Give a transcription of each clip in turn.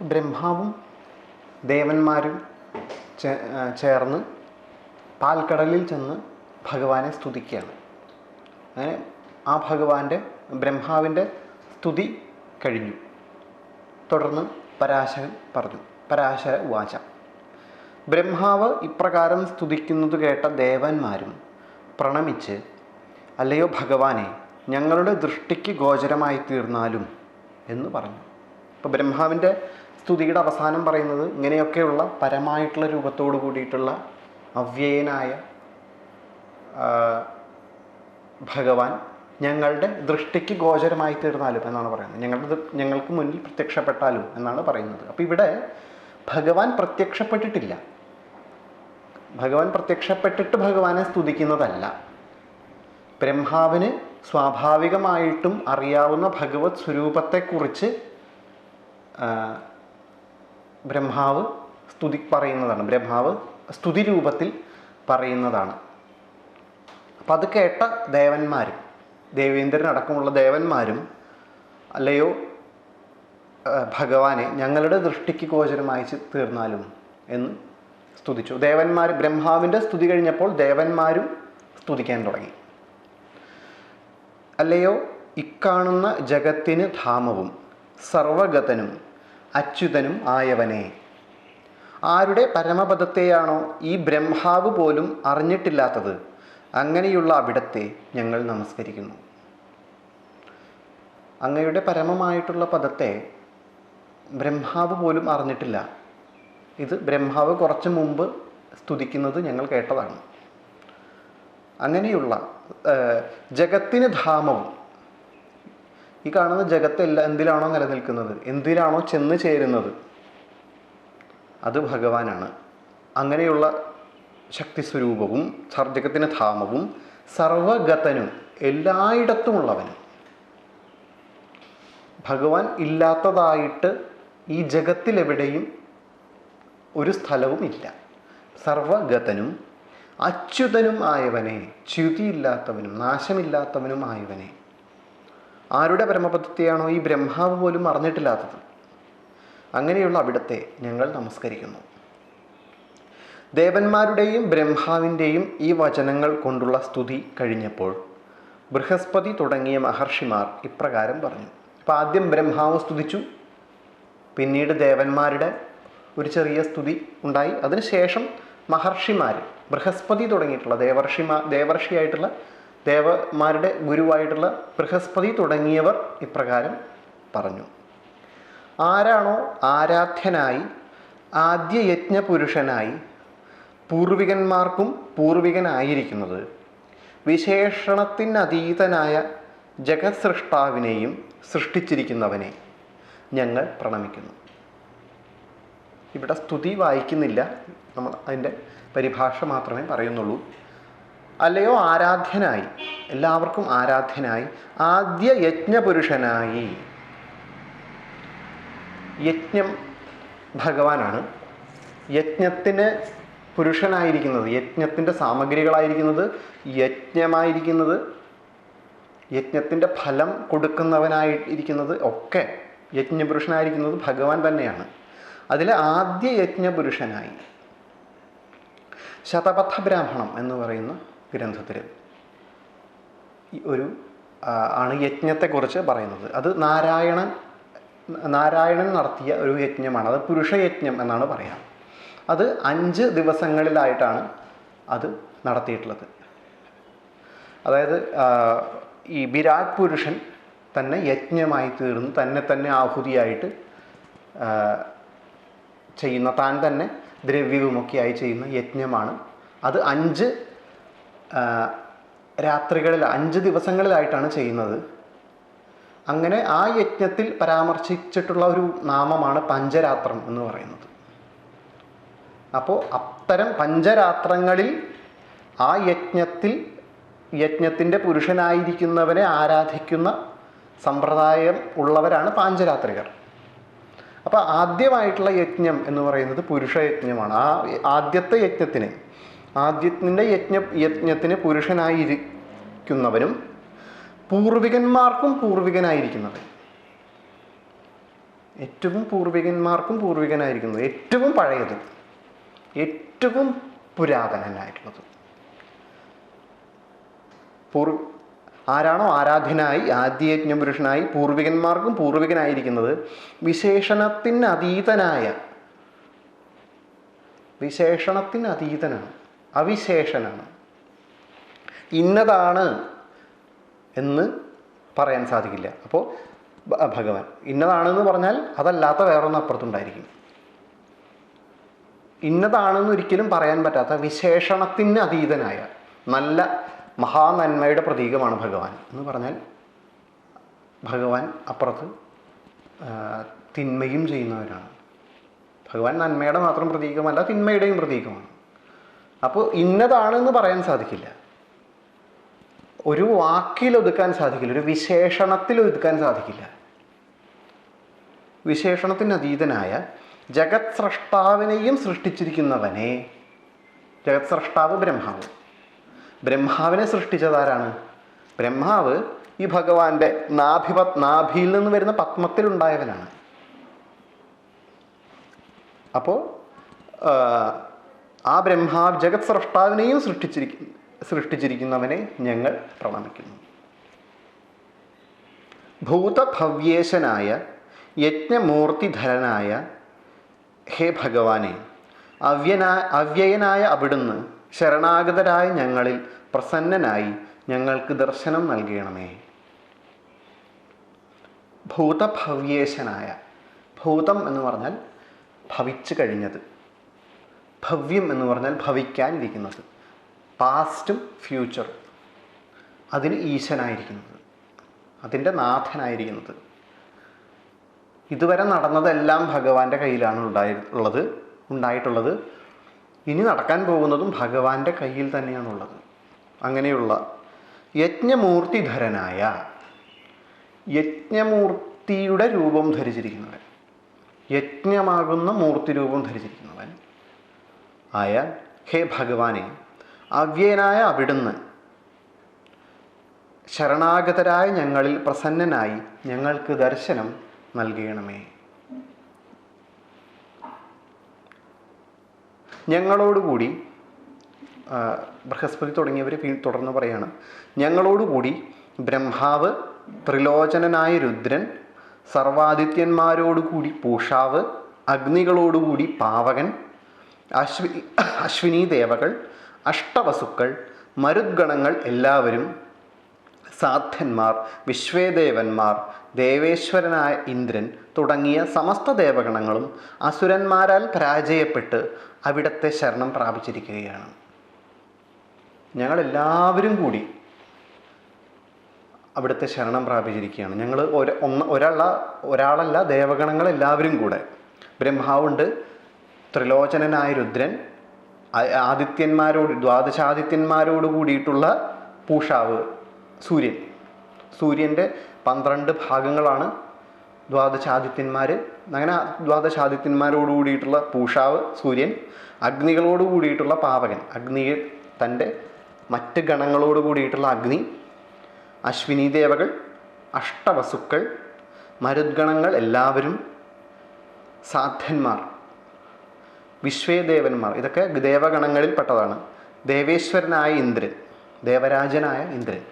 ബ്രഹ്മാവും ദേവന്മാരും ചേർന്ന് പാൽക്കടലിൽ ചെന്ന് ഭഗവാനെ സ്തുതിക്കുകയാണ്. അങ്ങനെ ആ ഭഗവാന്റെ ബ്രഹ്മാവിന്റെ സ്തുതി കഴിഞ്ഞു. തുടർന്ന് പരാശരൻ പറഞ്ഞു പരാശര ഉവാച ബ്രഹ്മാവ് ഇപ്രകാരം സ്തുതിക്കുന്നത് കേട്ട ദേവന്മാരും പ്രണമിച്ച് അല്ലയോ ഭഗവാനെ ഞങ്ങളുടെ ദൃഷ്ടിക്ക് ഗോചരമായി തീർന്നാലും എന്ന് പറഞ്ഞു. അപ്പോൾ ബ്രഹ്മാവിന്റെ സ്തുതിയുടെ അവസാനം പറയുന്നത് ഇങ്ങനെയൊക്കെയുള്ള പരമായിട്ടുള്ള രൂപത്തോടു കൂടിയിട്ടുള്ള അവ്യയനായ ഭഗവാൻ ഞങ്ങളുടെ ദൃഷ്ടിക്ക് ഗോചരമായി തീർന്നാലും എന്നാണ് പറയുന്നത്. ഞങ്ങളുടെ ഞങ്ങൾക്ക് മുന്നിൽ പ്രത്യക്ഷപ്പെട്ടാലും എന്നാണ് പറയുന്നത്. അപ്പോൾ ഇവിടെ ഭഗവാൻ പ്രത്യക്ഷപ്പെട്ടിട്ടില്ല. ഭഗവാൻ പ്രത്യക്ഷപ്പെട്ടിട്ട് ഭഗവാനെ സ്തുതിക്കുന്നതല്ല. ബ്രഹ്മാവിന് സ്വാഭാവികമായിട്ടും അറിയാവുന്ന ഭഗവത് സ്വരൂപത്തെക്കുറിച്ച് ബ്രഹ്മാവ് സ്തുതി പറയുന്നതാണ്. ബ്രഹ്മാവ് സ്തുതി രൂപത്തിൽ പറയുന്നതാണ്. അപ്പം അത് കേട്ട ദേവന്മാരും ദേവേന്ദ്രനടക്കമുള്ള ദേവന്മാരും അല്ലയോ ഭഗവാനെ ഞങ്ങളുടെ ദൃഷ്ടിക്ക് ഗോചരമായി തീർന്നാലും എന്ന് സ്തുതിച്ചു. ദേവന്മാർ ബ്രഹ്മാവിന്റെ സ്തുതി കഴിഞ്ഞപ്പോൾ ദേവന്മാരും സ്തുതിക്കാൻ തുടങ്ങി. അല്ലയോ ഇക്കാണുന്ന ജഗത്തിന് ധാമവും സർവഗതനും അച്യുതനും ആയവനെ. ആരുടെ പരമപദത്തെയാണോ ഈ ബ്രഹ്മാവ് പോലും അറിഞ്ഞിട്ടില്ലാത്തത്? അങ്ങനെയുള്ള അവിടത്തെ ഞങ്ങൾ നമസ്കരിക്കുന്നു. അങ്ങയുടെ പരമമായിട്ടുള്ള പദത്തെ ബ്രഹ്മാവ് പോലും അറിഞ്ഞിട്ടില്ല. ഇത് ബ്രഹ്മാവ് കുറച്ച് മുമ്പ് സ്തുതിക്കുന്നത് ഞങ്ങൾ കേട്ടതാണ്. അങ്ങനെയുള്ള ജഗത്തിന് ധാമവും ഈ കാണുന്ന ജഗത്ത് എന്തിലാണോ നിലനിൽക്കുന്നത്? എന്തിലാണോ ചെന്ന് ചേരുന്നത്? അത് ഭഗവാനാണ്. അങ്ങനെയുള്ള ശക്തി സ്വരൂപവും സർജകത്തിന് ധാമവും സർവഗതനും എല്ലായിടത്തുമുള്ളവനും. ഭഗവാൻ ഇല്ലാത്തതായിട്ട് ഈ ജഗത്തിലെവിടെയും ഒരു സ്ഥലവും ഇല്ല. സർവഗതനും അച്യുതനും ആയവനെ ച്യുതിയില്ലാത്തവനും നാശമില്ലാത്തവനും ആയവനെ ആരുടെ പരമപദത്തെയാണോ ഈ ബ്രഹ്മാവ് പോലും അറിഞ്ഞിട്ടില്ലാത്തത്? അങ്ങനെയുള്ള അവിടത്തെ ഞങ്ങൾ നമസ്കരിക്കുന്നു. ദേവന്മാരുടെയും ബ്രഹ്മാവിന്റെയും ഈ വചനങ്ങൾ കൊണ്ടുള്ള സ്തുതി കഴിഞ്ഞപ്പോൾ ബൃഹസ്പതി തുടങ്ങിയ മഹർഷിമാർ ഇപ്രകാരം പറഞ്ഞു. അപ്പോൾ ആദ്യം ബ്രഹ്മാവ് സ്തുതിച്ചു. പിന്നീട് ദേവന്മാരുടെ ഒരു ചെറിയ സ്തുതി ഉണ്ടായി. അതിനുശേഷം മഹർഷിമാർ ബൃഹസ്പതി തുടങ്ങിയിട്ടുള്ള ദേവർഷിമാ ദേവർഷിയായിട്ടുള്ള ദേവന്മാരുടെ ഗുരുവായിട്ടുള്ള ബൃഹസ്പതി തുടങ്ങിയവർ ഇപ്രകാരം പറഞ്ഞു. ആരാണോ ആരാധ്യനായി ആദ്യ യജ്ഞപുരുഷനായി പൂർവികന്മാർക്കും പൂർവികനായിരിക്കുന്നത് വിശേഷണത്തിനതീതനായ ജഗത് സൃഷ്ടാവിനെയും സൃഷ്ടിച്ചിരിക്കുന്നവനെ ഞങ്ങൾ പ്രണമിക്കുന്നു. ഇവിടെ സ്തുതി വായിക്കുന്നില്ല. നമ്മൾ അതിന്റെ പരിഭാഷ മാത്രമേ പറയുന്നുള്ളൂ. അല്ലയോ ആരാധ്യനായി? എല്ലാവർക്കും ആരാധ്യനായി. ആദ്യ യജ്ഞപുരുഷനായി. യജ്ഞം ഭഗവാനാണ്. യജ്ഞത്തിന് പുരുഷനായിരിക്കുന്നത് യജ്ഞത്തിന്റെ സാമഗ്രികളായിരിക്കുന്നത് യജ്ഞമായിരിക്കുന്നത് യജ്ഞത്തിന്റെ ഫലം കൊടുക്കുന്നവനായിരിക്കുന്നത് ഒക്കെ യജ്ഞപുരുഷനായിരിക്കുന്നത് ഭഗവാൻ തന്നെയാണ്. അതിലെ ആദ്യ യജ്ഞപുരുഷനായി ശതപഥ ബ്രാഹ്മണം എന്ന് പറയുന്ന ഗ്രന്ഥത്തിൽ ഒരു ആണ് യജ്ഞത്തെക്കുറിച്ച് പറയുന്നത്. അത് നാരായണൻ നാരായണൻ നടത്തിയ ഒരു യജ്ഞമാണ്. അത് പുരുഷയജ്ഞം എന്നാണ് പറയാം. അത് അഞ്ച് ദിവസങ്ങളിലായിട്ടാണ് അത് നടത്തിയിട്ടുള്ളത്. അതായത് ഈ വിരാട് പുരുഷൻ തന്നെ യജ്ഞമായി തീർന്ന്. തന്നെ തന്നെ ആഹുതിയായിട്ട് ചെയ്യുന്ന താൻ തന്നെ ദ്രവ്യവുമൊക്കെയായി ചെയ്യുന്ന യജ്ഞമാണ്. അത് അഞ്ച് രാത്രികളിൽ അഞ്ച് ദിവസങ്ങളിലായിട്ടാണ് ചെയ്യുന്നത്. അങ്ങനെ ആ യജ്ഞത്തിൽ പരാമർശിച്ചിട്ടുള്ള ഒരു നാമമാണ് പഞ്ചരാത്രം എന്ന് പറയുന്നത്. അപ്പോൾ അത്തരം പഞ്ചരാത്രങ്ങളിൽ ആ യജ്ഞത്തിൽ യജ്ഞത്തിന്റെ പുരുഷനായിരിക്കുന്നവനെ ആരാധിക്കുന്ന സമ്പ്രദായം ഉള്ളവരാണ് പാഞ്ചരാത്രികർ. അപ്പോൾ ആദ്യമായിട്ടുള്ള യജ്ഞം എന്ന് പറയുന്നത് പുരുഷയജ്ഞമാണ് ആ ആദ്യത്തെ യജ്ഞത്തിന് ആദ്യത്തിന്റെ യജ്ഞ യജ്ഞത്തിന് പുരുഷനായിരിക്കുന്നവരും പൂർവികന്മാർക്കും പൂർവികനായിരിക്കുന്നവൻ ഏറ്റവും പൂർവികന്മാർക്കും പൂർവികനായിരിക്കുന്നത്. ഏറ്റവും പഴയത്. ഏറ്റവും പുരാതനനായിട്ടുള്ളത്. പൂർ ആരാണോ ആരാധ്യനായി ആദ്യയജ്ഞപുരുഷനായി പൂർവികന്മാർക്കും പൂർവികനായിരിക്കുന്നത് വിശേഷണത്തിന് അതീതനായ വിശേഷണത്തിന് അതീതനാണ് അവിശേഷനാണ്. ഇന്നതാണ് എന്ന് പറയാൻ സാധിക്കില്ല. അപ്പോൾ ഭഗവാൻ ഇന്നതാണെന്ന് പറഞ്ഞാൽ അതല്ലാത്ത വേറൊന്ന് അപ്പുറത്തുണ്ടായിരിക്കും. ഇന്നതാണെന്ന് ഒരിക്കലും പറയാൻ പറ്റാത്ത വിശേഷണത്തിന് അതീതനായ നല്ല മഹാനന്മയുടെ പ്രതീകമാണ് ഭഗവാൻ എന്ന് പറഞ്ഞാൽ ഭഗവാൻ അപ്പുറത്ത് തിന്മയും ചെയ്യുന്നവരാണ്. ഭഗവാൻ നന്മയുടെ മാത്രം പ്രതീകമല്ല തിന്മയുടെയും പ്രതീകമാണ്. അപ്പോൾ ഇന്നതാണെന്ന് പറയാൻ സാധിക്കില്ല. ഒരു വാക്കിൽ ഒതുക്കാൻ സാധിക്കില്ല ഒരു വിശേഷണത്തിൽ ഒതുക്കാൻ സാധിക്കില്ല. വിശേഷണത്തിന് അതീതനായ ജഗത് സ്രഷ്ടാവിനെയും സൃഷ്ടിച്ചിരിക്കുന്നവനെ ജഗത് സ്രഷ്ടാവ് ബ്രഹ്മാവ്. ബ്രഹ്മാവിനെ സൃഷ്ടിച്ചതാരാണ്? ബ്രഹ്മാവ് ഈ ഭഗവാന്റെ നാഭിപ നാഭിയിൽ നിന്ന് വരുന്ന പത്മത്തിലുണ്ടായവനാണ്. അപ്പോൾ ആ ബ്രഹ്മാ ജഗത് സ്രഷ്ടാവിനെയും സൃഷ്ടിച്ചിരിക്കുന്നു സൃഷ്ടിച്ചിരിക്കുന്നവനെ ഞങ്ങൾ പ്രണമിക്കുന്നു. ഭൂതഭവ്യേശനായ യജ്ഞമൂർത്തിധരനായ ഹേ ഭഗവാനെ അവ്യനാ അവ്യയനായ അവിടുന്ന് ശരണാഗതരായ ഞങ്ങളിൽ പ്രസന്നനായി ഞങ്ങൾക്ക് ദർശനം നൽകണമേ. ഭൂതഭവ്യേശനായ ഭൂതം എന്ന് പറഞ്ഞാൽ ഭവിച്ചു കഴിഞ്ഞത്. ഭവ്യം എന്ന് പറഞ്ഞാൽ ഭവിക്കാനിരിക്കുന്നത്. പാസ്റ്റും ഫ്യൂച്ചറും അതിന് ഈശനായിരിക്കുന്നത് അതിന്റെ നാഥനായിരിക്കുന്നത്. ഇതുവരെ നടന്നതെല്ലാം ഭഗവാന്റെ കയ്യിലാണ് ഉണ്ടായി ഉള്ളത് ഉണ്ടായിട്ടുള്ളത്. ഇനി നടക്കാൻ പോകുന്നതും ഭഗവാന്റെ കയ്യിൽ തന്നെയാണുള്ളത് അങ്ങനെയുള്ള യജ്ഞമൂർത്തിധരനായ യജ്ഞമൂർത്തിയുടെ രൂപം ധരിച്ചിരിക്കുന്നവൻ യജ്ഞമാകുന്ന മൂർത്തി രൂപം ധരിച്ചിരിക്കുന്നവൻ ആയ ഹേ ഭഗവാനെ അവ്യനായ അവിടുന്ന് ശരണാഗതരായ ഞങ്ങളിൽ പ്രസന്നനായി ഞങ്ങൾക്ക് ദർശനം നൽകണമേ. ഞങ്ങളോടുകൂടി ബൃഹസ്പതി തുടങ്ങിയവർ തുടർന്ന് പറയാണ്. ഞങ്ങളോടുകൂടി ബ്രഹ്മാവ് ത്രിലോചനനായ രുദ്രൻ സർവാദിത്യന്മാരോടുകൂടി പൂഷാവ് അഗ്നികളോടുകൂടി പാവകൻ അശ്വി അശ്വിനി ദേവകൾ അഷ്ടവസുക്കൾ മരുദ്ഗണങ്ങൾ എല്ലാവരും സാധ്യന്മാർ വിശ്വേദേവന്മാർ ദേവേശ്വരനായ ഇന്ദ്രൻ തുടങ്ങിയ സമസ്ത ദേവഗണങ്ങളും അസുരന്മാരാൽ പരാജയപ്പെട്ട് അവിടത്തെ ശരണം പ്രാപിച്ചിരിക്കുകയാണ്. ഞങ്ങളെല്ലാവരും കൂടി അവിടുത്തെ ശരണം പ്രാപിച്ചിരിക്കുകയാണ്. ഞങ്ങൾ ഒരാള ഒരാളല്ല ദേവഗണങ്ങൾ എല്ലാവരും കൂടെ. ബ്രഹ്മാവുണ്ട് ത്രിലോചനനായ രുദ്രൻ ആദിത്യന്മാരോട് ദ്വാദശാദിത്യന്മാരോട് കൂടിയിട്ടുള്ള പൂഷാവ് സൂര്യൻ. സൂര്യന്റെ പന്ത്രണ്ട് ഭാഗങ്ങളാണ് ദ്വാദശാദിത്യന്മാർ അങ്ങനെ ദ്വാദശാദിത്യന്മാരോട് കൂടിയിട്ടുള്ള പൂഷാവ് സൂര്യൻ അഗ്നികളോട് കൂടിയിട്ടുള്ള പാവകൻ. അഗ്നി തന്റെ മറ്റ് ഗണങ്ങളോട് കൂടിയിട്ടുള്ള അഗ്നി അശ്വിനി ദേവകൾ അഷ്ടവസുക്കൾ മരുദ്ഗണങ്ങൾ എല്ലാവരും സാധ്യന്മാർ. വിശ്വേദേവന്മാർ. ഇതൊക്കെ ദേവഗണങ്ങളിൽപ്പെട്ടതാണ്. ദേവേശ്വരനായ ഇന്ദ്രൻ ദേവരാജനായ ഇന്ദ്രൻ.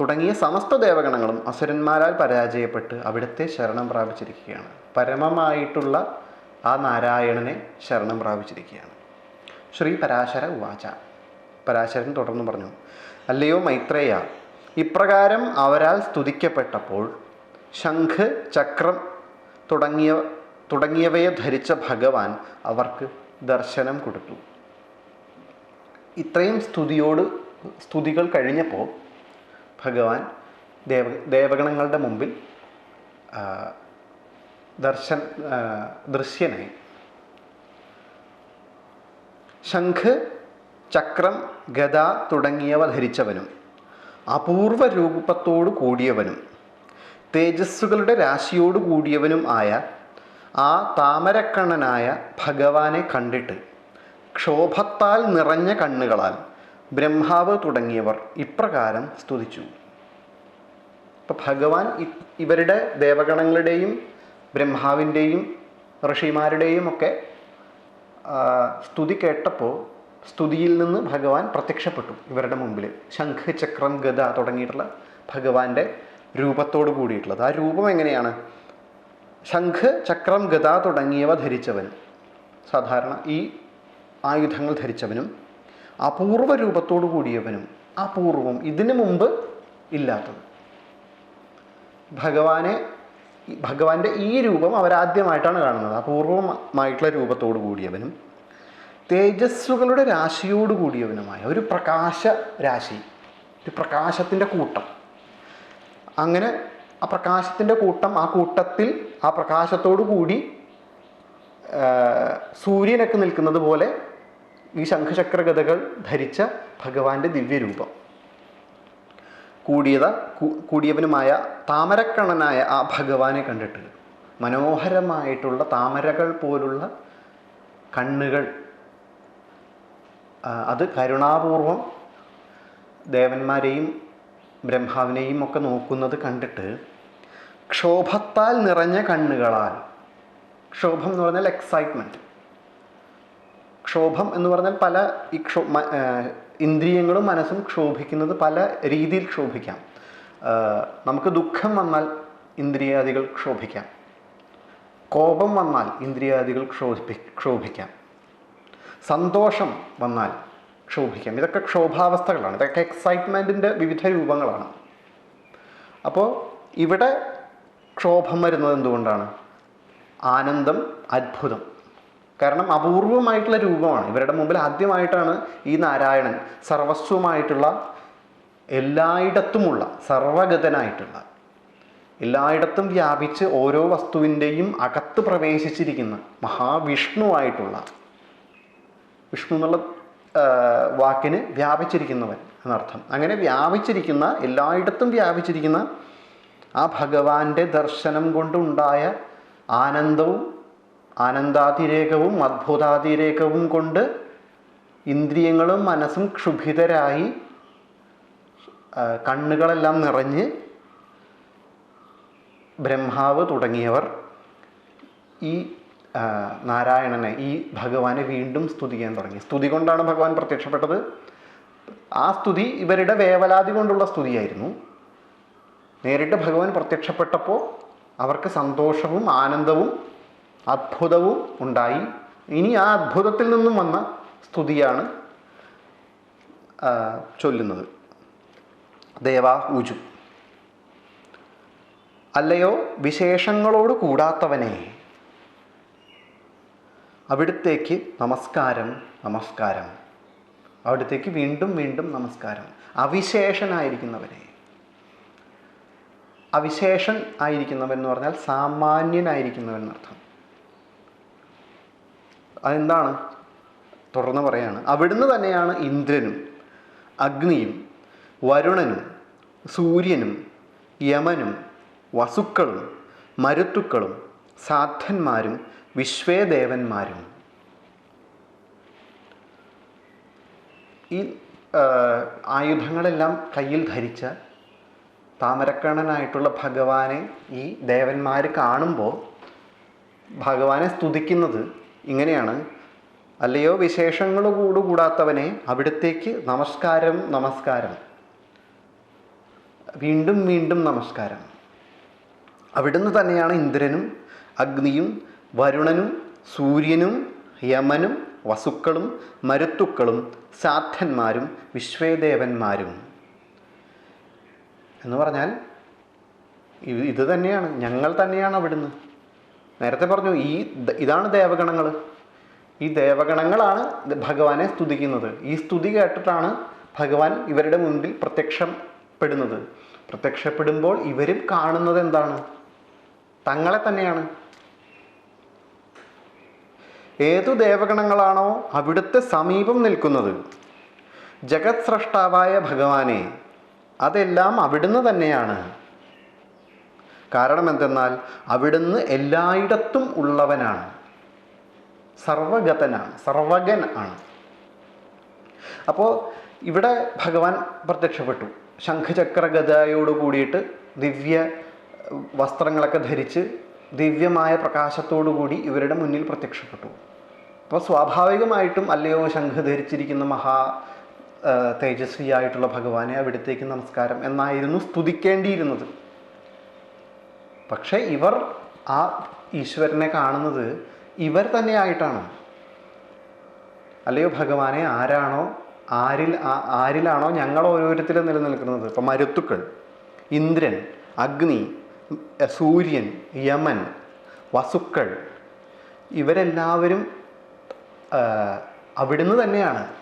തുടങ്ങിയ സമസ്ത ദേവഗണങ്ങളും അസുരന്മാരാൽ പരാജയപ്പെട്ട് അവിടുത്തെ ശരണം പ്രാപിച്ചിരിക്കുകയാണ്. പരമമായിട്ടുള്ള ആ നാരായണനെ ശരണം പ്രാപിച്ചിരിക്കുകയാണ്. ശ്രീ പരാശര ഉവാച. പരാശരൻ തുടർന്ന് പറഞ്ഞു അല്ലയോ മൈത്രേയ ഇപ്രകാരം അവരാൽ സ്തുതിക്കപ്പെട്ടപ്പോൾ ശംഖ് ചക്രം തുടങ്ങിയ തുടങ്ങിയവയെ ധരിച്ച ഭഗവാൻ അവർക്ക് ദർശനം കൊടുത്തു. ഇത്രയും സ്തുതിയോട് സ്തുതികൾ കഴിഞ്ഞപ്പോൾ ഭഗവാൻ ദേവ ദേവഗണങ്ങളുടെ മുമ്പിൽ ദർശൻ ദൃശ്യനായി. ശംഖ് ചക്രം ഗദ തുടങ്ങിയവ ധരിച്ചവനും അപൂർവ രൂപത്തോടു കൂടിയവനും തേജസ്സുകളുടെ രാശിയോടു കൂടിയവനും ആയ ആ താമരക്കണ്ണനായ ഭഗവാനെ കണ്ടിട്ട് ക്ഷോഭത്താൽ നിറഞ്ഞ കണ്ണുകളാൽ ബ്രഹ്മാവ് തുടങ്ങിയവർ ഇപ്രകാരം സ്തുതിച്ചു. ഇപ്പം ഭഗവാൻ ഇവരുടെ ദേവഗണങ്ങളുടെയും ബ്രഹ്മാവിന്റെയും ഋഷിമാരുടെയും ഒക്കെ സ്തുതി കേട്ടപ്പോൾ സ്തുതിയിൽ നിന്ന് ഭഗവാൻ പ്രത്യക്ഷപ്പെട്ടു ഇവരുടെ മുമ്പിൽ. ശംഖ് ചക്രം ഗത തുടങ്ങിയിട്ടുള്ള ഭഗവാന്റെ രൂപത്തോട് കൂടിയിട്ടുള്ളത്. ആ രൂപം എങ്ങനെയാണ്? ശംഖ് ചക്രം ഗത തുടങ്ങിയവ ധരിച്ചവൻ. സാധാരണ ഈ ആയുധങ്ങൾ ധരിച്ചവനും അപൂർവ രൂപത്തോടു കൂടിയവനും അപൂർവം ഇതിനു മുമ്പ് ഇല്ലാത്തത് ഭഗവാനെ ഭഗവാന്റെ ഈ രൂപം അവരാദ്യമായിട്ടാണ് കാണുന്നത്. അപൂർവമായിട്ടുള്ള രൂപത്തോടു കൂടിയവനും തേജസ്സുകളുടെ രാശിയോട് കൂടിയവനുമായ ഒരു പ്രകാശ രാശി ഒരു പ്രകാശത്തിന്റെ കൂട്ടം. അങ്ങനെ ആ പ്രകാശത്തിന്റെ കൂട്ടം ആ കൂട്ടത്തിൽ ആ പ്രകാശത്തോടു കൂടി സൂര്യനൊക്കെ നിൽക്കുന്നത് പോലെ ഈ ശംഖചക്രഗതകൾ ധരിച്ച ഭഗവാന്റെ ദിവ്യരൂപം. കൂടിയത കൂടിയവനുമായ താമരക്കണ്ണനായ ആ ഭഗവാനെ കണ്ടിട്ട്. മനോഹരമായിട്ടുള്ള താമരകൾ പോലുള്ള കണ്ണുകൾ. അത് കരുണാപൂർവം ദേവന്മാരെയും ബ്രഹ്മാവിനെയും ഒക്കെ നോക്കുന്നത് കണ്ടിട്ട് ക്ഷോഭത്താൽ നിറഞ്ഞ കണ്ണുകളാൽ. ക്ഷോഭം എന്ന് പറഞ്ഞാൽ എക്സൈറ്റ്മെന്റ് ക്ഷോഭം എന്ന് പറഞ്ഞാൽ പല ഈ ക്ഷോ ഇന്ദ്രിയങ്ങളും മനസ്സും ക്ഷോഭിക്കുന്നത് പല രീതിയിൽ ക്ഷോഭിക്കാം. നമുക്ക് ദുഃഖം വന്നാൽ ഇന്ദ്രിയാദികൾ ക്ഷോഭിക്കാം. കോപം വന്നാൽ ഇന്ദ്രിയാദികൾ ക്ഷോഭി ക്ഷോഭിക്കാം. സന്തോഷം വന്നാൽ ക്ഷോഭിക്കാം. ഇതൊക്കെ ക്ഷോഭാവസ്ഥകളാണ്. ഇതൊക്കെ എക്സൈറ്റ്മെന്റിന്റെ വിവിധ രൂപങ്ങളാണ്. അപ്പോൾ ഇവിടെ ക്ഷോഭം വരുന്നത് എന്തുകൊണ്ടാണ്? ആനന്ദം അത്ഭുതം. കാരണം അപൂർവമായിട്ടുള്ള രൂപമാണ്. ഇവരുടെ മുമ്പിൽ ആദ്യമായിട്ടാണ് ഈ നാരായണൻ സർവസ്വമായിട്ടുള്ള എല്ലായിടത്തുമുള്ള സർവഗതനായിട്ടുള്ള എല്ലായിടത്തും വ്യാപിച്ച് ഓരോ വസ്തുവിന്റെയും അകത്ത് പ്രവേശിച്ചിരിക്കുന്ന മഹാവിഷ്ണുവായിട്ടുള്ള വിഷ്ണു എന്നുള്ള വാക്കിന് വ്യാപിച്ചിരിക്കുന്നവൻ എന്നർത്ഥം. അങ്ങനെ വ്യാപിച്ചിരിക്കുന്ന എല്ലായിടത്തും വ്യാപിച്ചിരിക്കുന്ന ആ ഭഗവാന്റെ ദർശനം കൊണ്ടുണ്ടായ ആനന്ദവും ആനന്ദാതിരേകവും അദ്ഭുതാതിരേകവും കൊണ്ട് ഇന്ദ്രിയങ്ങളും മനസ്സും ക്ഷുഭിതരായി കണ്ണുകളെല്ലാം നിറഞ്ഞ് ബ്രഹ്മാവ് തുടങ്ങിയവർ ഈ നാരായണനെ ഈ ഭഗവാനെ വീണ്ടും സ്തുതിക്കാൻ തുടങ്ങി. സ്തുതി കൊണ്ടാണ് ഭഗവാൻ പ്രത്യക്ഷപ്പെട്ടത്. ആ സ്തുതി ഇവരുടെ വേവലാതി കൊണ്ടുള്ള സ്തുതിയായിരുന്നു. നേരിട്ട് ഭഗവാൻ പ്രത്യക്ഷപ്പെട്ടപ്പോൾ അവർക്ക് സന്തോഷവും ആനന്ദവും അത്ഭുതവും ഉണ്ടായി. ഇനി ആ അത്ഭുതത്തിൽ നിന്നും വന്ന സ്തുതിയാണ് ചൊല്ലുന്നത്. ദേവാ ഊജു. അല്ലയോ വിശേഷങ്ങളോട് കൂടാത്തവനെ അവിടുത്തേക്ക് നമസ്കാരം നമസ്കാരം. അവിടുത്തേക്ക് വീണ്ടും വീണ്ടും നമസ്കാരം. അവിശേഷനായിരിക്കുന്നവനെ. അവിശേഷൻ ആയിരിക്കുന്നവൻ എന്ന് പറഞ്ഞാൽ സാമാന്യനായിരിക്കുന്നവൻ എന്നർത്ഥം. അതെന്താണ്? തുടർന്ന് പറയാണ്. അവിടുന്ന് തന്നെയാണ് ഇന്ദ്രനും അഗ്നിയും വരുണനും സൂര്യനും യമനും വസുക്കളും മരുത്തുക്കളും സാധന്മാരും വിശ്വേദേവന്മാരും. ഈ ആയുധങ്ങളെല്ലാം കയ്യിൽ ധരിച്ച താമരക്കണ്ണനായിട്ടുള്ള ഭഗവാനെ ഈ ദേവന്മാർ കാണുമ്പോൾ ഭഗവാനെ സ്തുതിക്കുന്നത് ഇങ്ങനെയാണ്. അല്ലയോ വിശേഷങ്ങൾ കൂടുകൂടാത്തവനെ അവിടത്തേക്ക് നമസ്കാരം നമസ്കാരം. വീണ്ടും വീണ്ടും നമസ്കാരം. അവിടുന്ന് തന്നെയാണ് ഇന്ദ്രനും അഗ്നിയും വരുണനും സൂര്യനും യമനും വസുക്കളും മരുത്തുക്കളും സാധ്യന്മാരും വിശ്വേദേവന്മാരും. എന്ന് പറഞ്ഞാൽ ഇത് തന്നെയാണ്. ഞങ്ങൾ തന്നെയാണ് അവിടുന്ന്. നേരത്തെ പറഞ്ഞു ഈ ഇതാണ് ദേവഗണങ്ങൾ. ഈ ദേവഗണങ്ങളാണ് ഭഗവാനെ സ്തുതിക്കുന്നത്. ഈ സ്തുതി കേട്ടിട്ടാണ് ഭഗവാൻ ഇവരുടെ മുൻപിൽ പ്രത്യക്ഷപ്പെടുന്നത്. പ്രത്യക്ഷപ്പെടുമ്പോൾ ഇവരും കാണുന്നത് എന്താണ്? തങ്ങളെ തന്നെയാണ്. ഏതു ദേവഗണങ്ങളാണോ അവിടുത്തെ സമീപം നിൽക്കുന്നത്? ജഗത് സ്രഷ്ടാവായ ഭഗവാനെ അതെല്ലാം അവിടുന്ന് തന്നെയാണ്. കാരണം എന്തെന്നാൽ അവിടുന്ന് എല്ലായിടത്തും ഉള്ളവനാണ്. സർവഗതനാണ് സർവഗൻ ആണ്. അപ്പോൾ ഇവിടെ ഭഗവാൻ പ്രത്യക്ഷപ്പെട്ടു. ശംഖചക്രഗതയോട് കൂടിയിട്ട് ദിവ്യ വസ്ത്രങ്ങളൊക്കെ ധരിച്ച് ദിവ്യമായ പ്രകാശത്തോടു കൂടി ഇവരുടെ മുന്നിൽ പ്രത്യക്ഷപ്പെട്ടു. അപ്പോൾ സ്വാഭാവികമായിട്ടും അല്ലയോ ശംഖ് ധരിച്ചിരിക്കുന്ന മഹാ തേജസ്വിയായിട്ടുള്ള ഭഗവാനെ അവിടത്തേക്ക് നമസ്കാരം എന്നായിരുന്നു സ്തുതിക്കേണ്ടിയിരുന്നത്. പക്ഷേ ഇവർ ആ ഈശ്വരനെ കാണുന്നത് ഇവർ തന്നെയായിട്ടാണ്. അല്ലയോ ഭഗവാനെ ആരാണോ? ആരിൽ ആരിലാണോ ഞങ്ങൾ ഓരോരുത്തരും നിലനിൽക്കുന്നത്? ഇപ്പം മരുത്തുക്കൾ ഇന്ദ്രൻ അഗ്നി സൂര്യൻ യമൻ വസുക്കൾ ഇവരെല്ലാവരും അവിടുന്ന് തന്നെയാണ്.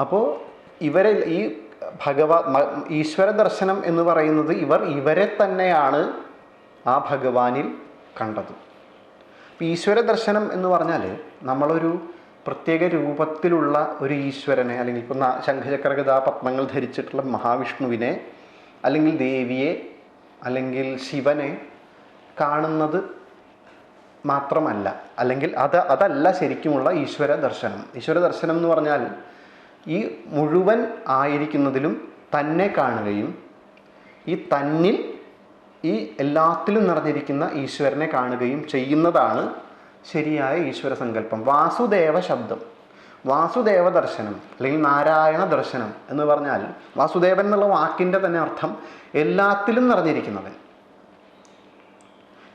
അപ്പോൾ ഇവരെ ഈ ഭഗവാ ഈശ്വര ദർശനം എന്ന് പറയുന്നത് ഇവർ ഇവരെ തന്നെയാണ് ആ ഭഗവാനിൽ കണ്ടത്. ഈശ്വര ദർശനം എന്ന് പറഞ്ഞാൽ നമ്മളൊരു പ്രത്യേക രൂപത്തിലുള്ള ഒരു ഈശ്വരനെ അല്ലെങ്കിൽ ഇപ്പം നാ- ശംഖചക്രഗതാ പത്മങ്ങൾ ധരിച്ചിട്ടുള്ള മഹാവിഷ്ണുവിനെ അല്ലെങ്കിൽ ദേവിയെ അല്ലെങ്കിൽ ശിവനെ കാണുന്നത് മാത്രമല്ല. അല്ലെങ്കിൽ അത് അതല്ല ശരിക്കുമുള്ള ഈശ്വര ദർശനം. ഈശ്വര ദർശനം എന്ന് പറഞ്ഞാൽ ഈ മുഴുവൻ ആയിരിക്കുന്നതിലും തന്നെ കാണുകയും ഈ തന്നിൽ ഈ എല്ലാത്തിലും നിറഞ്ഞിരിക്കുന്ന ഈശ്വരനെ കാണുകയും ചെയ്യുന്നതാണ് ശരിയായ ഈശ്വര സങ്കല്പം. വാസുദേവ ശബ്ദം വാസുദേവ ദർശനം അല്ലെങ്കിൽ നാരായണ ദർശനം എന്ന് പറഞ്ഞാൽ വാസുദേവൻ എന്നുള്ള വാക്കിന്റെ തന്നെ അർത്ഥം എല്ലാത്തിലും നിറഞ്ഞിരിക്കുന്നവൻ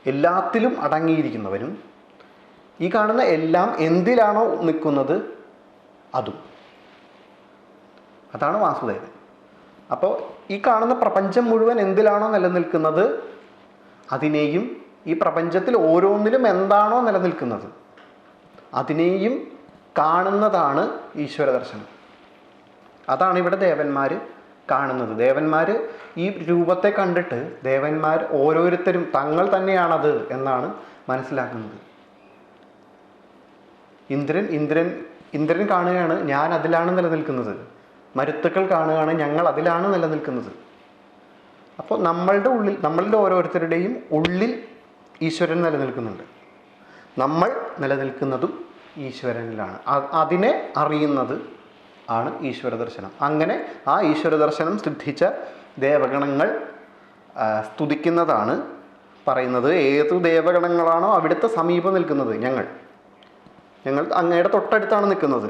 എല്ലാത്തിലും അടങ്ങിയിരിക്കുന്നവനും ഈ കാണുന്ന എല്ലാം എന്തിലാണോ നിൽക്കുന്നത്? അതും. അതാണ് വാസുദേവൻ. അപ്പോൾ ഈ കാണുന്ന പ്രപഞ്ചം മുഴുവൻ എന്തിലാണോ നിലനിൽക്കുന്നത്? അതിനെയും ഈ പ്രപഞ്ചത്തിൽ ഓരോന്നിലും എന്താണോ നിലനിൽക്കുന്നത്? അതിനെയും കാണുന്നതാണ് ഈശ്വര ദർശനം. അതാണ് ഇവിടെ ദേവന്മാർ കാണുന്നത്. ദേവന്മാർ ഈ രൂപത്തെ കണ്ടിട്ട് ദേവന്മാർ ഓരോരുത്തരും തങ്ങൾ തന്നെയാണത് എന്നാണ് മനസ്സിലാക്കുന്നത്. ഇന്ദ്രൻ ഇന്ദ്രൻ ഇന്ദ്രൻ കാണുകയാണ് ഞാൻ അതിലാണ് നിലനിൽക്കുന്നത്. മരുത്തുക്കൾ കാണുകയാണ് ഞങ്ങൾ അതിലാണ് നിലനിൽക്കുന്നത്. അപ്പോൾ നമ്മളുടെ ഉള്ളിൽ നമ്മളുടെ ഓരോരുത്തരുടെയും ഉള്ളിൽ ഈശ്വരൻ നിലനിൽക്കുന്നുണ്ട്. നമ്മൾ നിലനിൽക്കുന്നതും ഈശ്വരനിലാണ്. അതിനെ അറിയുന്നത് ആണ് ഈശ്വര ദർശനം. അങ്ങനെ ആ ഈശ്വര ദർശനം സിദ്ധിച്ച ദേവഗണങ്ങൾ സ്തുതിക്കുന്നതാണ് പറയുന്നത് ഏതു ദേവഗണങ്ങളാണോ അവിടുത്തെ സമീപം നിൽക്കുന്നത് ഞങ്ങൾ. ഞങ്ങൾ അങ്ങയുടെ തൊട്ടടുത്താണ് നിൽക്കുന്നത്.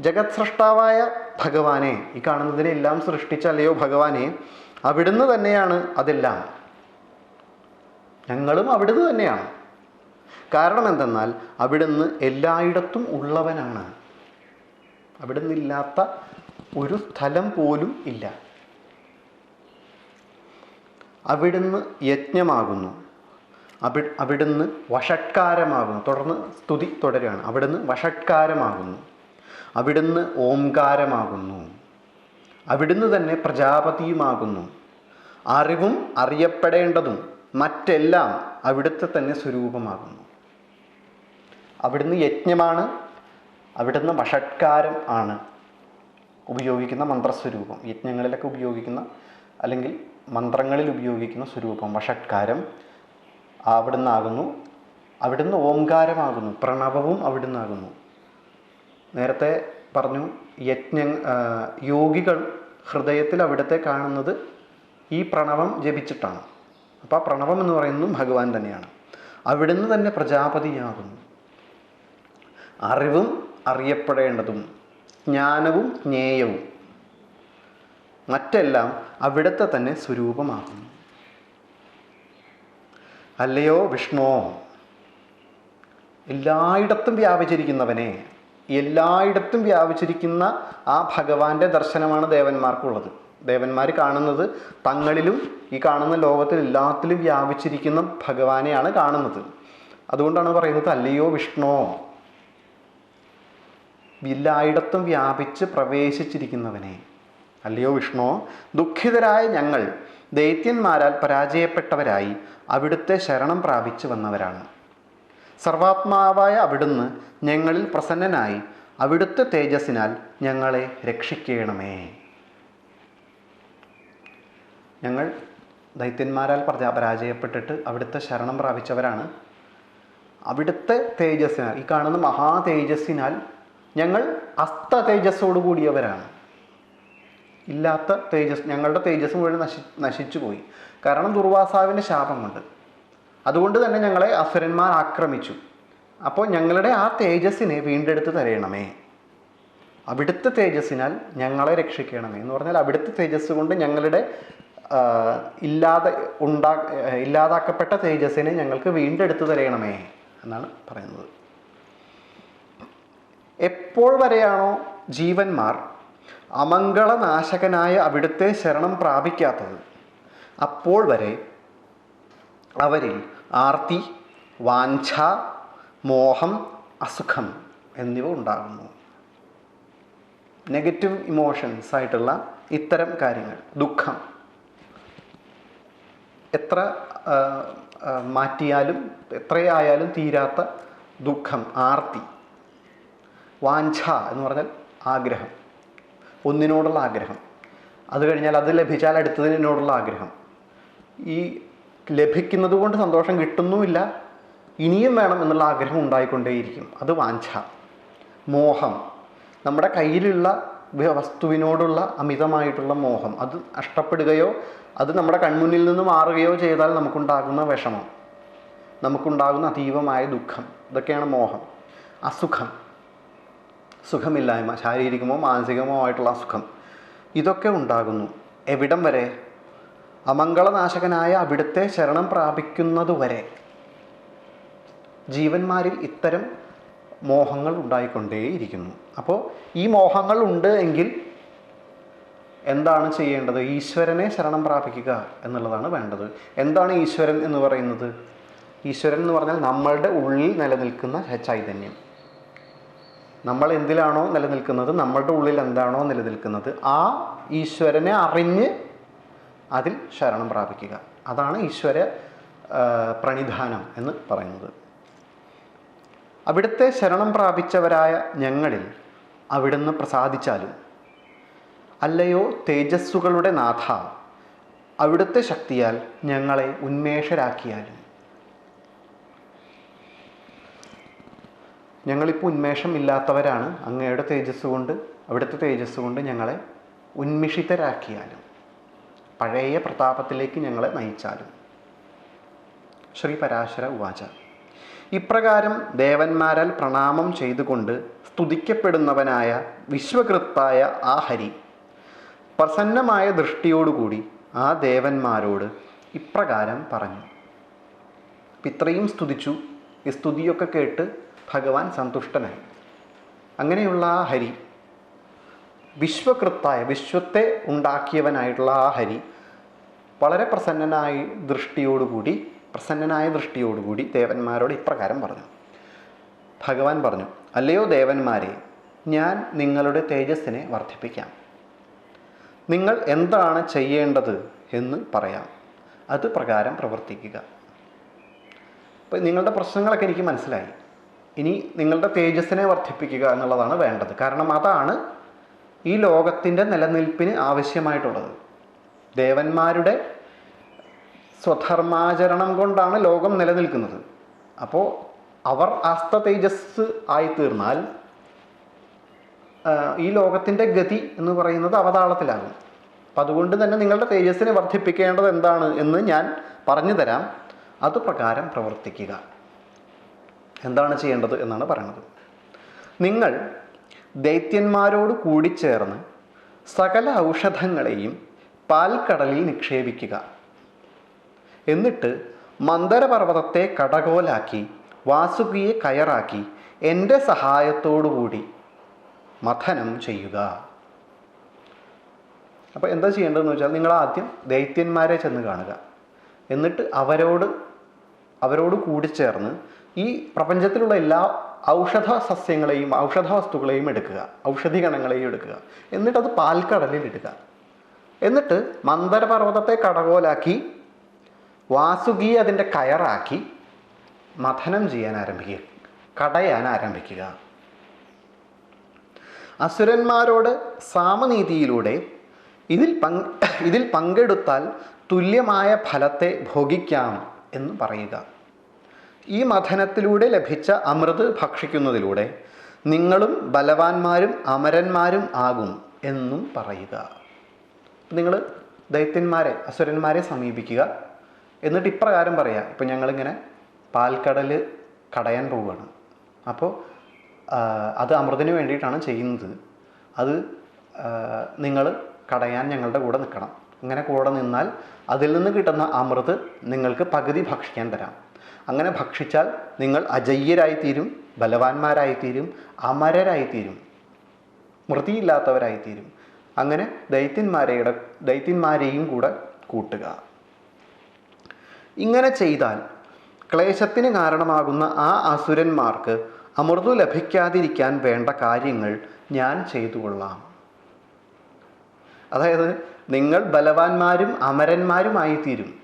ജഗത് സൃഷ്ടാവായ ഭഗവാനെ ഈ കാണുന്നതിനെല്ലാം സൃഷ്ടിച്ചല്ലയോ ഭഗവാനെ അവിടുന്ന് തന്നെയാണ് അതെല്ലാം. ഞങ്ങളും അവിടുന്ന് തന്നെയാണ്. കാരണം എന്തെന്നാൽ അവിടുന്ന് എല്ലായിടത്തും ഉള്ളവനാണ്. അവിടുന്ന് ഇല്ലാത്ത ഒരു സ്ഥലം പോലും ഇല്ല. അവിടുന്ന് യജ്ഞമാകുന്നു. അവി അവിടുന്ന് വഷട്കാരമാകുന്നു. തുടർന്ന് സ്തുതി തുടരുകയാണ്. അവിടുന്ന് വഷട്കാരമാകുന്നു. അവിടുന്ന് ഓംകാരമാകുന്നു. അവിടുന്ന് തന്നെ പ്രജാപതിയുമാകുന്നു. അറിവും അറിയപ്പെടേണ്ടതും മറ്റെല്ലാം അവിടുത്തെ തന്നെ സ്വരൂപമാകുന്നു. അവിടുന്ന് യജ്ഞമാണ് അവിടുന്ന് വഷട്കാരം ആണ് ഉപയോഗിക്കുന്ന മന്ത്രസ്വരൂപം. യജ്ഞങ്ങളിലൊക്കെ ഉപയോഗിക്കുന്ന അല്ലെങ്കിൽ മന്ത്രങ്ങളിൽ ഉപയോഗിക്കുന്ന സ്വരൂപം വഷട്കാരം അവിടുന്നാകുന്നു. അവിടുന്ന് ഓംകാരമാകുന്നു പ്രണവവും അവിടുന്നാകുന്നു. നേരത്തെ പറഞ്ഞു യജ്ഞ യോഗികൾ ഹൃദയത്തിൽ അവിടുത്തെ കാണുന്നത് ഈ പ്രണവം ജപിച്ചിട്ടാണ്. അപ്പോൾ ആ പ്രണവം എന്ന് പറയുന്നതും ഭഗവാൻ തന്നെയാണ്. അവിടുന്ന് തന്നെ പ്രജാപതിയാകുന്നു. അറിവും അറിയപ്പെടേണ്ടതും ജ്ഞാനവും ജ്ഞേയവും മറ്റെല്ലാം അവിടുത്തെ തന്നെ സ്വരൂപമാകുന്നു. അല്ലയോ വിഷ്ണു? എല്ലായിടത്തും വ്യാപിച്ചിരിക്കുന്നവനെ എല്ലായിടത്തും വ്യാപിച്ചിരിക്കുന്ന ആ ഭഗവാന്റെ ദർശനമാണ് ദേവന്മാർക്കുള്ളത്. ദേവന്മാർ കാണുന്നത് തങ്ങളിലും ഈ കാണുന്ന ലോകത്തിൽ എല്ലാത്തിലും വ്യാപിച്ചിരിക്കുന്ന ഭഗവാനെയാണ് കാണുന്നത്. അതുകൊണ്ടാണ് പറയുന്നത് അല്ലയോ വിഷ്ണോ എല്ലായിടത്തും വ്യാപിച്ച് പ്രവേശിച്ചിരിക്കുന്നവനെ അല്ലയോ വിഷ്ണു ദുഃഖിതരായ ഞങ്ങൾ ദൈത്യന്മാരാൽ പരാജയപ്പെട്ടവരായി അവിടുത്തെ ശരണം പ്രാപിച്ചു വന്നവരാണ്. സർവാത്മാവായ അവിടുന്ന് ഞങ്ങളിൽ പ്രസന്നനായി അവിടുത്തെ തേജസ്സിനാൽ ഞങ്ങളെ രക്ഷിക്കണമേ. ഞങ്ങൾ ദൈത്യന്മാരാൽ പ്രജാ പരാജയപ്പെട്ടിട്ട് അവിടുത്തെ ശരണം പ്രാപിച്ചവരാണ്. അവിടുത്തെ തേജസ്സിനാൽ ഈ കാണുന്ന മഹാ തേജസ്സിനാൽ ഞങ്ങൾ അസ്ത തേജസ്സോട് കൂടിയവരാണ്. ഇല്ലാത്ത തേജസ് ഞങ്ങളുടെ തേജസ് മുഴുവൻ നശി നശിച്ചു പോയി കാരണം ദുർവാസാവിന്റെ ശാപം കൊണ്ട്. അതുകൊണ്ട് തന്നെ ഞങ്ങളെ അസുരന്മാർ ആക്രമിച്ചു. അപ്പോൾ ഞങ്ങളുടെ ആ തേജസ്സിനെ വീണ്ടെടുത്ത് തരയണമേ അവിടുത്തെ തേജസ്സിനാൽ ഞങ്ങളെ രക്ഷിക്കണമേ എന്ന് പറഞ്ഞാൽ അവിടുത്തെ തേജസ് കൊണ്ട് ഞങ്ങളുടെ ഇല്ലാതെ ഉണ്ടാ ഇല്ലാതാക്കപ്പെട്ട തേജസ്സിനെ ഞങ്ങൾക്ക് വീണ്ടെടുത്ത് തരയണമേ എന്നാണ് പറയുന്നത്. എപ്പോൾ വരെയാണോ ജീവന്മാർ അമംഗളനാശകനായ അവിടുത്തെ ശരണം പ്രാപിക്കാത്തത്? അപ്പോൾ വരെ അവരിൽ ആർത്തി വാഞ്ഛ മോഹം അസുഖം എന്നിവ ഉണ്ടാകുന്നു. നെഗറ്റീവ് ഇമോഷൻസ് ആയിട്ടുള്ള ഇത്തരം കാര്യങ്ങൾ ദുഃഖം. എത്ര മാറ്റിയാലും എത്രയായാലും തീരാത്ത ദുഃഖം ആർത്തി. വാഞ്ഛ എന്ന് പറഞ്ഞാൽ ആഗ്രഹം ഒന്നിനോടുള്ള ആഗ്രഹം. അത് കഴിഞ്ഞാൽ അത് ലഭിച്ചാൽ അടുത്തതിനോടുള്ള ആഗ്രഹം. ഈ ലഭിക്കുന്നത് കൊണ്ട് സന്തോഷം കിട്ടുന്നുമില്ല. ഇനിയും വേണം എന്നുള്ള ആഗ്രഹം ഉണ്ടായിക്കൊണ്ടേയിരിക്കും. അത് വാഞ്ച. മോഹം. നമ്മുടെ കയ്യിലുള്ള വസ്തുവിനോടുള്ള അമിതമായിട്ടുള്ള മോഹം. അത് നഷ്ടപ്പെടുകയോ അത് നമ്മുടെ കൺമുന്നിൽ നിന്ന് മാറുകയോ ചെയ്താൽ നമുക്കുണ്ടാകുന്ന വിഷമം. നമുക്കുണ്ടാകുന്ന അതീവമായ ദുഃഖം. ഇതൊക്കെയാണ് മോഹം. അസുഖം. സുഖമില്ലായ്മ. ശാരീരികമോ മാനസികമോ ആയിട്ടുള്ള അസുഖം. ഇതൊക്കെ ഉണ്ടാകുന്നു. എവിടം വരെ? അമംഗളനാശകനായ അവിടുത്തെ ശരണം പ്രാപിക്കുന്നതുവരെ ജീവന്മാരിൽ ഇത്തരം മോഹങ്ങൾ ഉണ്ടായിക്കൊണ്ടേയിരിക്കുന്നു. അപ്പോൾ ഈ മോഹങ്ങൾ ഉണ്ട് എങ്കിൽ എന്താണ് ചെയ്യേണ്ടത്? ഈശ്വരനെ ശരണം പ്രാപിക്കുക എന്നുള്ളതാണ് വേണ്ടത്. എന്താണ് ഈശ്വരൻ എന്ന് പറയുന്നത്? ഈശ്വരൻ എന്ന് പറഞ്ഞാൽ നമ്മളുടെ ഉള്ളിൽ നിലനിൽക്കുന്ന ചൈതന്യം. നമ്മൾ എന്തിലാണോ നിലനിൽക്കുന്നത്? നമ്മളുടെ ഉള്ളിൽ എന്താണോ നിലനിൽക്കുന്നത്? ആ ഈശ്വരനെ അറിഞ്ഞ് അതിൽ ശരണം പ്രാപിക്കുക. അതാണ് ഈശ്വര പ്രണിധാനം എന്ന് പറയുന്നത്. അവിടുത്തെ ശരണം പ്രാപിച്ചവരായ ഞങ്ങളിൽ അവിടുന്ന് പ്രസാദിച്ചാലും അല്ലയോ തേജസ്സുകളുടെ നാഥ അവിടുത്തെ ശക്തിയാൽ ഞങ്ങളെ ഉന്മേഷരാക്കിയാലും. ഞങ്ങളിപ്പോൾ ഉന്മേഷം ഇല്ലാത്തവരാണ് അങ്ങയുടെ തേജസ് കൊണ്ട് അവിടുത്തെ തേജസ് കൊണ്ട് ഞങ്ങളെ ഉന്മിഷിതരാക്കിയാലും. പഴയ പ്രതാപത്തിലേക്ക് ഞങ്ങളെ നയിച്ചാലും. ശ്രീ പരാശര ഉവാച. ഇപ്രകാരം ദേവന്മാരാൽ പ്രണാമം ചെയ്തുകൊണ്ട് സ്തുതിക്കപ്പെടുന്നവനായ വിശ്വകൃത്തായ ആ ഹരി പ്രസന്നമായ ദൃഷ്ടിയോടുകൂടി ആ ദേവന്മാരോട് ഇപ്രകാരം പറഞ്ഞു. ഇത്രയും സ്തുതിച്ചു. ഈ സ്തുതിയൊക്കെ കേട്ട് ഭഗവാൻ സന്തുഷ്ടനായി. അങ്ങനെയുള്ള ആ ഹരി വിശ്വകൃത്തായ വിശ്വത്തെ ഉണ്ടാക്കിയവനായിട്ടുള്ള ആ ഹരി വളരെ പ്രസന്നനായി ദൃഷ്ടിയോടുകൂടി പ്രസന്നനായ ദൃഷ്ടിയോടുകൂടി ദേവന്മാരോട് ഇപ്രകാരം പറഞ്ഞു. ഭഗവാൻ പറഞ്ഞു അല്ലയോ ദേവന്മാരെ ഞാൻ നിങ്ങളുടെ തേജസ്സിനെ വർദ്ധിപ്പിക്കാം. നിങ്ങൾ എന്താണ് ചെയ്യേണ്ടത് എന്ന് പറയാം. അത് പ്രകാരം പ്രവർത്തിക്കുക. അപ്പം നിങ്ങളുടെ പ്രശ്നങ്ങളൊക്കെ എനിക്ക് മനസ്സിലായി. ഇനി നിങ്ങളുടെ തേജസ്സിനെ വർദ്ധിപ്പിക്കുക എന്നുള്ളതാണ് വേണ്ടത്. കാരണം അതാണ് ഈ ലോകത്തിന്റെ നിലനിൽപ്പിന് ആവശ്യമായിട്ടുള്ളത്. ദേവന്മാരുടെ സ്വധർമാചരണം കൊണ്ടാണ് ലോകം നിലനിൽക്കുന്നത്. അപ്പോൾ അവർ അസ്ത തേജസ് ആയിത്തീർന്നാൽ ഈ ലോകത്തിന്റെ ഗതി എന്ന് പറയുന്നത് അവതാളത്തിലാകും. അപ്പം അതുകൊണ്ട് തന്നെ നിങ്ങളുടെ തേജസ്സിനെ വർദ്ധിപ്പിക്കേണ്ടത് എന്താണ് എന്ന് ഞാൻ പറഞ്ഞു തരാം. അത് പ്രകാരം പ്രവർത്തിക്കുക. എന്താണ് ചെയ്യേണ്ടത് എന്നാണ് പറയുന്നത്. നിങ്ങൾ ദൈത്യന്മാരോട് കൂടിച്ചേർന്ന് സകല ഔഷധങ്ങളെയും പാൽക്കടലിൽ നിക്ഷേപിക്കുക. എന്നിട്ട് മന്ദരപർവതത്തെ കടകോലാക്കി വാസുകിയെ കയറാക്കി എന്റെ സഹായത്തോടുകൂടി മഥനം ചെയ്യുക. അപ്പോൾ എന്താ ചെയ്യേണ്ടതെന്ന് വെച്ചാൽ നിങ്ങൾ ആദ്യം ദൈത്യന്മാരെ ചെന്ന് കാണുക. എന്നിട്ട് അവരോട് അവരോട് കൂടിച്ചേർന്ന് ഈ പ്രപഞ്ചത്തിലുള്ള എല്ലാ ഔഷധ സസ്യങ്ങളെയും ഔഷധ വസ്തുക്കളെയും എടുക്കുക. ഔഷധി ഗണങ്ങളെയും എടുക്കുക. എന്നിട്ട് അത് പാൽക്കടലിൽ ഇടുക. എന്നിട്ട് മന്ദരപർവതത്തെ കടകോലാക്കി വാസുകിയെ അതിന്റെ കയറാക്കി മഥനം ചെയ്യാൻ ആരംഭിക്കുക. കടയാൻ ആരംഭിക്കുക. അസുരന്മാരോട് സാമനീതിയിലൂടെ ഇതിൽ പങ്ക് ഇതിൽ പങ്കെടുത്താൽ തുല്യമായ ഫലത്തെ ഭോഗിക്കാം എന്ന് പറയുക. ഈ മഥനത്തിലൂടെ ലഭിച്ച അമൃത് ഭക്ഷിക്കുന്നതിലൂടെ നിങ്ങളും ബലവാന്മാരും അമരന്മാരും ആകും എന്നും പറയുക. നിങ്ങൾ ദൈത്യന്മാരെ അസുരന്മാരെ സമീപിക്കുക. എന്നിട്ട് ഇപ്രകാരം പറയാം. ഇപ്പം ഞങ്ങളിങ്ങനെ പാൽക്കടൽ കടയാൻ പോവുകയാണ്. അപ്പോൾ അത് അമൃതിന് വേണ്ടിയിട്ടാണ് ചെയ്യുന്നത്. അത് നിങ്ങൾ കടയാൻ ഞങ്ങളുടെ കൂടെ നിൽക്കണം. അങ്ങനെ കൂടെ നിന്നാൽ അതിൽ നിന്ന് കിട്ടുന്ന അമൃത് നിങ്ങൾക്ക് പകുതി ഭക്ഷിക്കാൻ തരാം. അങ്ങനെ ഭക്ഷിച്ചാൽ നിങ്ങൾ അജയ്യരായിത്തീരും ബലവാന്മാരായിത്തീരും അമരരായിത്തീരും മൃതിയില്ലാത്തവരായിത്തീരും. അങ്ങനെ ദൈത്യന്മാരെയുടെ ദൈത്യന്മാരെയും കൂടെ കൂട്ടുക. ഇങ്ങനെ ചെയ്താൽ ക്ലേശത്തിന് കാരണമാകുന്ന ആ അസുരന്മാർക്ക് അമൃതു ലഭിക്കാതിരിക്കാൻ വേണ്ട കാര്യങ്ങൾ ഞാൻ ചെയ്തു കൊള്ളാം. അതായത് നിങ്ങൾ ബലവാന്മാരും അമരന്മാരുമായി തീരും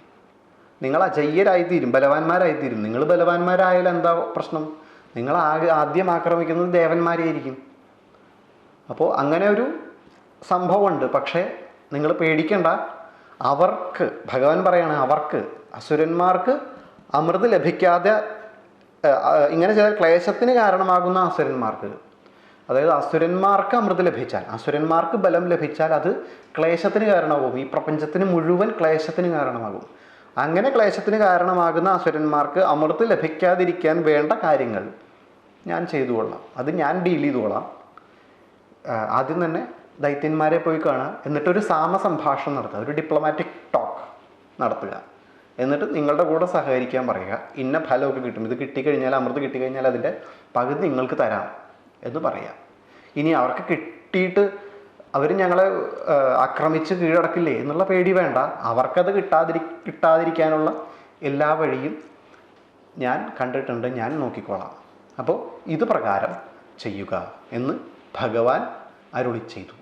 നിങ്ങൾ അജയ്യരായിത്തീരും ബലവാന്മാരായിത്തീരും. നിങ്ങൾ ബലവാന്മാരായാലും എന്താ പ്രശ്നം? നിങ്ങൾ ആദ്യം ആക്രമിക്കുന്നത് ദേവന്മാരെയായിരിക്കും. അപ്പോൾ അങ്ങനെ ഒരു സംഭവമുണ്ട്. പക്ഷേ നിങ്ങൾ പേടിക്കേണ്ട. അവർക്ക് ഭഗവാൻ പറയാണ് അവർക്ക് അസുരന്മാർക്ക് അമൃത് ലഭിക്കാതെ ഇങ്ങനെ ചെയ്താൽ ക്ലേശത്തിന് കാരണമാകുന്ന അസുരന്മാർക്ക്. അതായത് അസുരന്മാർക്ക് അമൃത് ലഭിച്ചാൽ അസുരന്മാർക്ക് ബലം ലഭിച്ചാൽ അത് ക്ലേശത്തിന് കാരണമാകും. ഈ പ്രപഞ്ചത്തിന് മുഴുവൻ ക്ലേശത്തിന് കാരണമാകും. അങ്ങനെ ക്ലേശത്തിന് കാരണമാകുന്ന അസുരന്മാർക്ക് അമൃത് ലഭിക്കാതിരിക്കാൻ വേണ്ട കാര്യങ്ങൾ ഞാൻ ചെയ്തു കൊള്ളാം അത് ഞാൻ ഡീൽ ചെയ്തു കൊള്ളാം ആദ്യം തന്നെ ദൈത്യന്മാരെ പോയി കാണുക. എന്നിട്ടൊരു സാമ സംഭാഷണം നടത്തുക. ഒരു ഡിപ്ലോമാറ്റിക് ടോക്ക് നടത്തുക. എന്നിട്ട് നിങ്ങളുടെ കൂടെ സഹകരിക്കാൻ പറയുക. ഇന്ന ഫലമൊക്കെ കിട്ടും. ഇത് കിട്ടിക്കഴിഞ്ഞാൽ അമൃത് കിട്ടിക്കഴിഞ്ഞാൽ അതിന്റെ പകുതി നിങ്ങൾക്ക് തരാം എന്ന് പറയാം ഇനി അവർക്ക് കിട്ടിയിട്ട് അവർ ഞങ്ങളെ ആക്രമിച്ച് കീഴടക്കില്ലേ എന്നുള്ള പേടി വേണ്ട. അവർക്കത് കിട്ടാതിരി കിട്ടാതിരിക്കാനുള്ള എല്ലാ വഴിയും ഞാൻ കണ്ടിട്ടുണ്ട്. ഞാൻ നോക്കിക്കോളാം. അപ്പോൾ ഇത് പ്രകാരം ചെയ്യുക എന്ന് ഭഗവാൻ അരുളി ചെയ്തു.